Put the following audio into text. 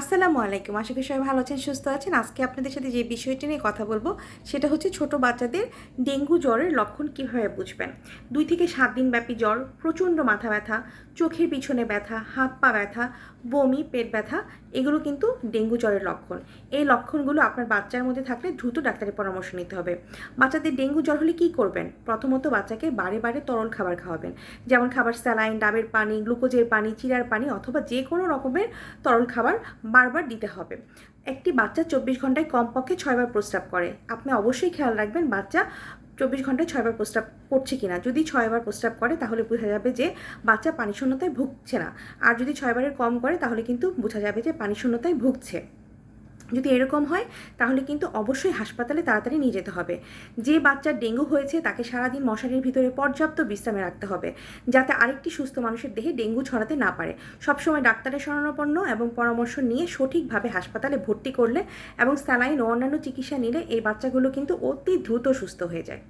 আসসালামু আলাইকুম। আশা করি সবাই ভালো আছেন, সুস্থ আছেন। আজকে আপনাদের সাথে যে বিষয়টি নিয়ে কথা বলব, সেটা হচ্ছে ছোট বাচ্চাদের ডেঙ্গু জ্বরের লক্ষণ কীভাবে বুঝবেন? দুই থেকে সাত দিন ব্যাপী জ্বর, প্রচণ্ড মাথা ব্যথা, চোখের পিছনে ব্যথা, হাত পা ব্যথা, বমি, পেট ব্যথা, এগুলো কিন্তু ডেঙ্গু জ্বরের লক্ষণ। এই লক্ষণগুলো আপনার বাচ্চার মধ্যে থাকলে দ্রুত ডাক্তারের পরামর্শ নিতে হবে। বাচ্চাদের ডেঙ্গু জ্বর হলে কী করবেন? প্রথমত বাচ্চাকে বারে বারে তরল খাবার খাওয়াবেন। যেমন খাবার স্যালাইন, ডাবের পানি, গ্লুকোজের পানি, চিরার পানি অথবা যে কোনো রকমের তরল খাবার বারবার দিতে হবে। একটি বাচ্চা চব্বিশ ঘন্টায় কমপক্ষে ছয়বার প্রস্রাব করে। আপনি অবশ্যই খেয়াল রাখবেন বাচ্চা চব্বিশ ঘন্টায় ছয়বার প্রস্রাব করছে কিনা। যদি ছয়বার প্রস্রাব করে, তাহলে বোঝা যাবে যে বাচ্চা পানি শূন্যতায় ভুগছে না। আর যদি ছয়বারের কম করে, তাহলে কিন্তু বোঝা যাবে যে পানি শূন্যতায় ভুগছে। যদি এরকম হয়, তাহলে কিন্তু অবশ্যই হাসপাতালে তাড়াতাড়ি নিয়ে যেতে হবে। যে বাচ্চার ডেঙ্গু হয়েছে, তাকে সারাদিন মশারির ভিতরে পর্যাপ্ত বিশ্রামে রাখতে হবে, যাতে আরেকটি সুস্থ মানুষের দেহে ডেঙ্গু ছড়াতে না পারে। সবসময় ডাক্তারের শরণাপন্ন এবং পরামর্শ নিয়ে সঠিকভাবে হাসপাতালে ভর্তি করলে এবং স্যালাইন ও অন্যান্য চিকিৎসা নিলে এই বাচ্চাগুলো কিন্তু অতি দ্রুত সুস্থ হয়ে যায়।